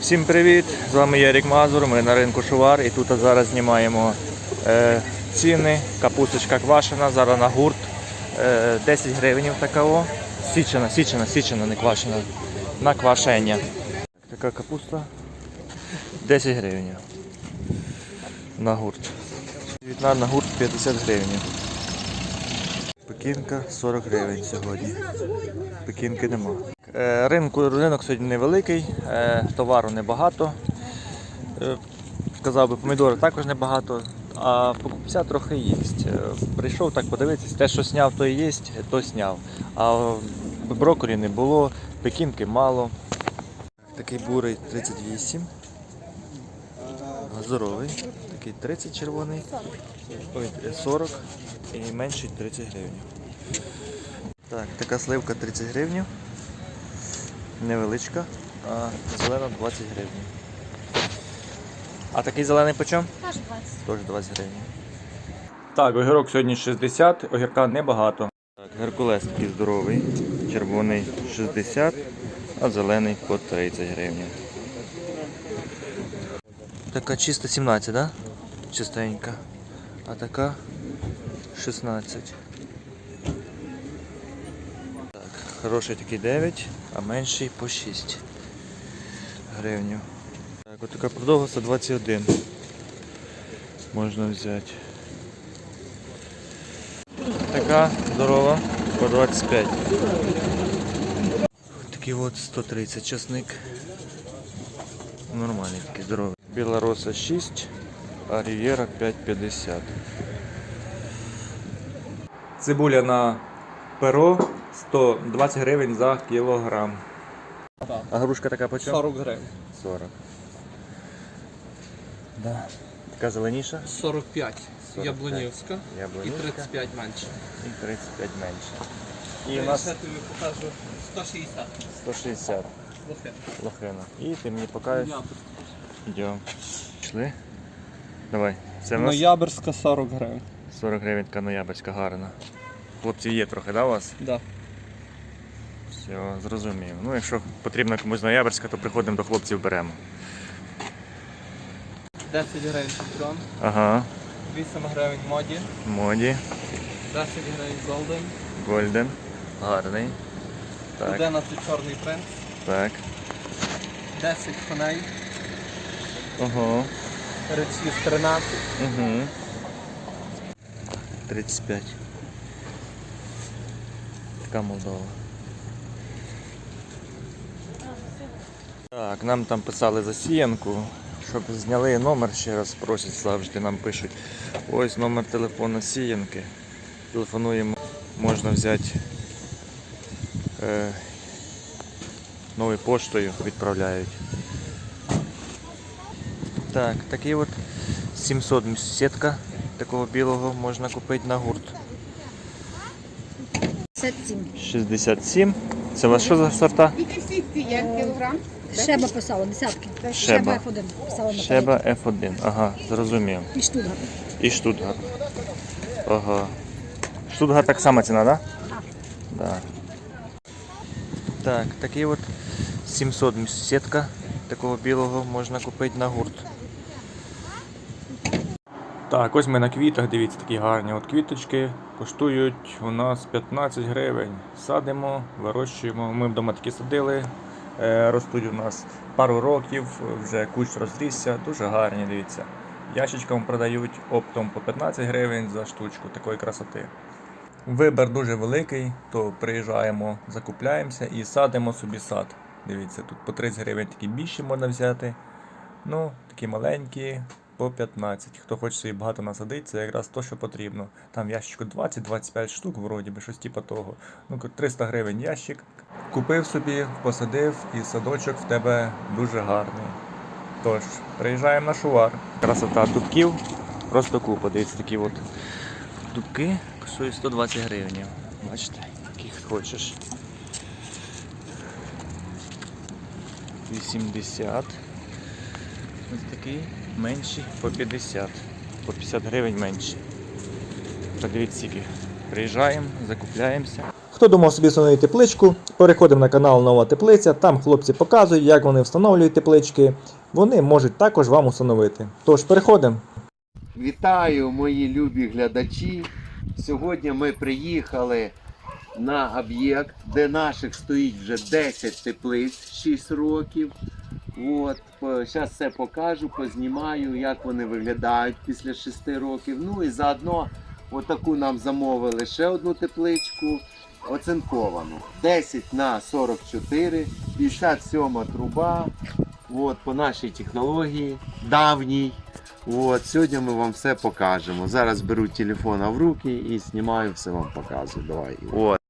Всім привіт! З вами Ярік Мазур. Ми на ринку Шувар і тут зараз знімаємо е, ціни. Капусточка квашена, зараз на гурт. Е, 10 гривень такого. Січена, січена, січена, не квашена. На квашення. Така капуста 10 гривень. На гурт. Вітна на гурт 50 гривень. Пекінка 40 гривень сьогодні. Пекінки нема. Е, Ринку, ринок сьогодні невеликий, е, товару небагато. Е, Сказав би, помідори також небагато, а покупця трохи є. Прийшов так подивитися, те, що сняв, то і є, то сняв. А брокколі не було, пекінки мало. Такий бурий 38. Здоровий. Такий 30 червоний. Ой, е, 40 і менший 30 гривень. Так, така сливка 30 гривень. Невеличка, а зелена 20 гривень. А такий зелений по чому? 20. Теж 20 гривень. Так, огірок сьогодні 60, огірка небагато. Так, Геркулес такий здоровий. Червоний 60, а зелений по 30 гривень. Така чиста 17, да? Чистенька. А така 16. Так, хороший такий 9, а менший по 6 гривень. Так, от така продовга 21 можна взяти. Така здорова по 25. Такий от 130 часник. Нормальний такий здоровий. Біла роса 6, а рів'єра 5,50. Цибуля на перо 120 гривень за кілограм. Так. А грушка така по чому? 40 гривень. 40. Да. Така зеленіша? 45 45. яблунівська і 35 менше. І 35 менше. І у нас ще тобі покажу 160 160 лохи. лохина. І ти мені покажеш. Я Йдемо. Пішли. Давай. Це в нас Ноябрьська 40 гривень. 40 гривень така ноябрьська гарна. Хлопці є трохи, да, у вас? Да. Все, зрозумів. Ну, якщо потрібна комусь ноябрьська, то приходимо до хлопців беремо. 10 гривень шампіон, Ага. 8 гривень моді, Моді, 10 гривень голден, Гольден. Гарний. Так, 11 чорний принц, так. 10 коней, Ого. речі 13, Угу. 35. Така Молдова. Так, нам там писали засіянку, щоб зняли номер, ще раз просять завжди нам пишуть. Ось номер телефону сіянки. Телефонуємо, можна взяти е, новою поштою відправляють. Так, такий от 700 сітка такого білого можна купити на гурт. 57. 67. Це у вас що за сорта? Як кілограм? Шеба писала, десятки. Шеба. F1 писала на Шеба F1. Ага, зрозумів. І Штутгарт. І Штутгарт. Ага. Штутгарт так само ціна, так? Да? Да. Так, такий от 700 сітка такого білого можна купити на гурт. Так, ось ми на квітах, дивіться, такі гарні от квіточки. Коштують у нас 15 гривень. Садимо, вирощуємо. Ми вдома такі садили. Е, ростуть у нас пару років, вже кущ розрісся, дуже гарні, дивіться. Ящичком продають оптом по 15 гривень за штучку такої красоти. Вибір дуже великий, то приїжджаємо, закупляємося і садимо собі сад. Дивіться, тут по 30 гривень такі більші можна взяти. Ну, такі маленькі, по 15. Хто хоче собі багато насадити, це якраз то, що потрібно. Там ящику 20-25 штук, вроді би, щось типу того. Ну, 300 гривень ящик. Купив собі, посадив, і садочок в тебе дуже гарний. Тож, приїжджаємо на шувар. Красота дубків, просто купа. Дивіться, такі от дубки коштують 120 гривень. Бачите, яких хочеш. 80. Ось такий менший по 50. По 50 гривень менший. Так дивіться. Приїжджаємо, закупляємося. Хто думав собі встановити тепличку, переходимо на канал Нова Теплиця. Там хлопці показують, як вони встановлюють теплички. Вони можуть також вам установити. Тож переходимо. Вітаю, мої любі глядачі. Сьогодні ми приїхали на об'єкт, де наших стоїть вже 10 теплиць 6 років. От, зараз все покажу, познімаю, як вони виглядають після 6 років. Ну і заодно отаку нам замовили ще одну тепличку оцинковану. 10 на 44, 57 труба. От, по нашій технології, давній. От, сьогодні ми вам все покажемо. Зараз беру телефон в руки і знімаю, все вам показую. Давай. От.